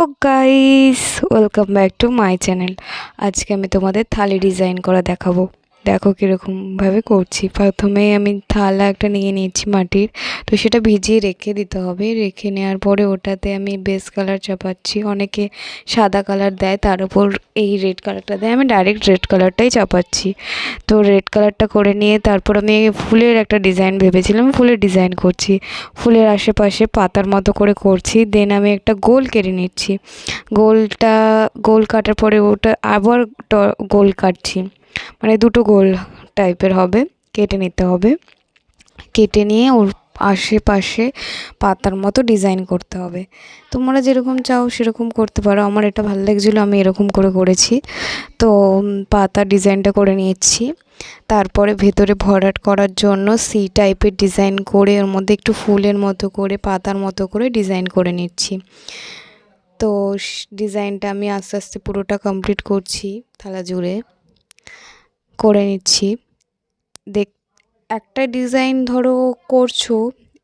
O guys welcome back to my channel আজকে আমি তোমাদের থালি ডিজাইন করা দেখাবো। দেখো কীরকমভাবে করছি। প্রথমে আমি থালা একটা নিয়ে নিয়েছি মাটির। তো সেটা ভিজিয়ে রেখে দিতে হবে। রেখে নেওয়ার পরে ওটাতে আমি বেস কালার চাপাচ্ছি। অনেকে সাদা কালার দেয়, তার উপর এই রেড কালারটা দেয়। আমি ডাইরেক্ট রেড কালারটাই চাপাচ্ছি। তো রেড কালারটা করে নিয়ে তারপর আমি ফুলের একটা ডিজাইন ভেবেছিলাম, ফুলের ডিজাইন করছি। ফুলের আশেপাশে পাতার মতো করে করছি। দেন আমি একটা গোল কেটে নিচ্ছি। গোলটা, গোল কাটার পরে ওটা আবার গোল কাটছি। মানে দুটো গোল টাইপের হবে কেটে নিতে হবে। কেটে নিয়ে ওর আশেপাশে পাতার মতো ডিজাইন করতে হবে। তোমরা যেরকম চাও সেরকম করতে পারো। আমার এটা ভালো লাগছিল আমি এরকম করে করেছি। তো উম, পাতা ডিজাইনটা করে নিয়েছি। তারপরে ভেতরে ভরাট করার জন্য সি টাইপের ডিজাইন করে ওর মধ্যে একটু ফুলের মতো করে পাতার মতো করে ডিজাইন করে নিচ্ছি। তো ডিজাইনটা আমি আস্তে আস্তে পুরোটা কমপ্লিট করছি থালা জুড়ে। করে নিচ্ছি। দেখ, একটা ডিজাইন ধরো করছ,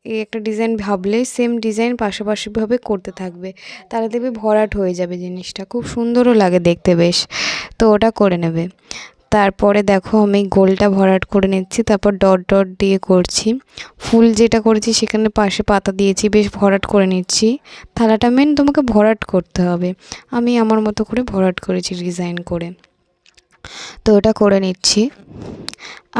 এই একটা ডিজাইন ভাবলে সেম ডিজাইন পাশাপাশিভাবে করতে থাকবে। তাহলে দেখবে ভরাট হয়ে যাবে জিনিসটা। খুব সুন্দরও লাগে দেখতে বেশ। তো ওটা করে নেবে। তারপরে দেখো আমি গোলটা ভরাট করে নিচ্ছি, তারপর ডট ডট দিয়ে করছি। ফুল যেটা করেছি সেখানে পাশে পাতা দিয়েছি, বেশ ভরাট করে নিচ্ছি। থালাটা মেন তোমাকে ভরাট করতে হবে। আমি আমার মতো করে ভরাট করেছি ডিজাইন করে। তো ওটা করে নিচ্ছি।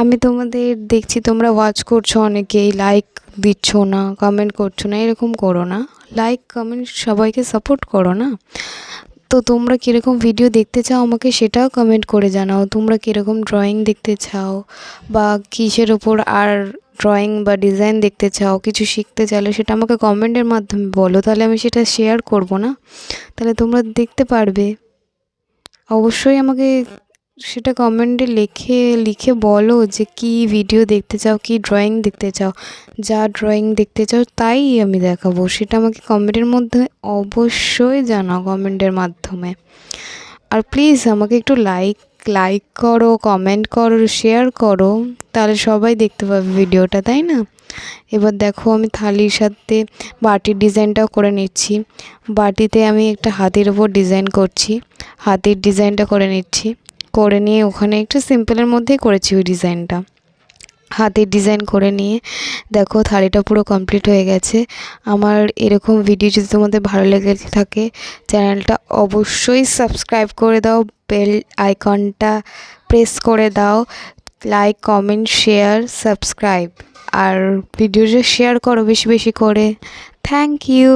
আমি তোমাদের দেখছি তোমরা ওয়াচ করছ অনেকেই লাইক দিচ্ছ না কমেন্ট করছ না, এরকম করো না। লাইক কমেন্ট সবাইকে সাপোর্ট করো না। তো তোমরা কীরকম ভিডিও দেখতে চাও আমাকে সেটাও কমেন্ট করে জানাও। তোমরা কীরকম ড্রয়িং দেখতে চাও বা কিসের ওপর আর ড্রয়িং বা ডিজাইন দেখতে চাও, কিছু শিখতে চাইলে সেটা আমাকে কমেন্টের মাধ্যমে বলো। তাহলে আমি সেটা শেয়ার করব না। তাহলে তোমরা দেখতে পারবে। অবশ্যই আমাকে সেটা কমেন্টে লিখে লিখে বলো যে কি ভিডিও দেখতে চাও, কি ড্রয়িং দেখতে চাও। যা ড্রয়িং দেখতে চাও, তাই আমি দেখাবো। সেটা আমাকে কমেন্টের মধ্যে অবশ্যই জানাও, কমেন্টের মাধ্যমে। আর প্লিজ আমাকে একটু লাইক লাইক করো কমেন্ট করো শেয়ার করো। তাহলে সবাই দেখতে পাবে ভিডিওটা তাই না? এবার দেখো আমি থালির সাথে বাটির ডিজাইনটাও করে নিচ্ছি। বাটিতে আমি একটা হাতির ওপর ডিজাইন করছি। হাতির ডিজাইনটা করে নিচ্ছি। করে নিয়ে ওখানে একটু সিম্পলের মধ্যেই করেছি ওই ডিজাইনটা হাতের ডিজাইন করে নিয়ে, দেখো থালিটা পুরো কমপ্লিট হয়ে গেছে। আমার এরকম ভিডিও যদি তোমাদের ভালো লেগে থাকে চ্যানেলটা অবশ্যই সাবস্ক্রাইব করে দাও বেল আইকনটা প্রেস করে দাও লাইক কমেন্ট শেয়ার সাবস্ক্রাইব আর ভিডিওটা শেয়ার করো বেশি বেশি করে থ্যাংক ইউ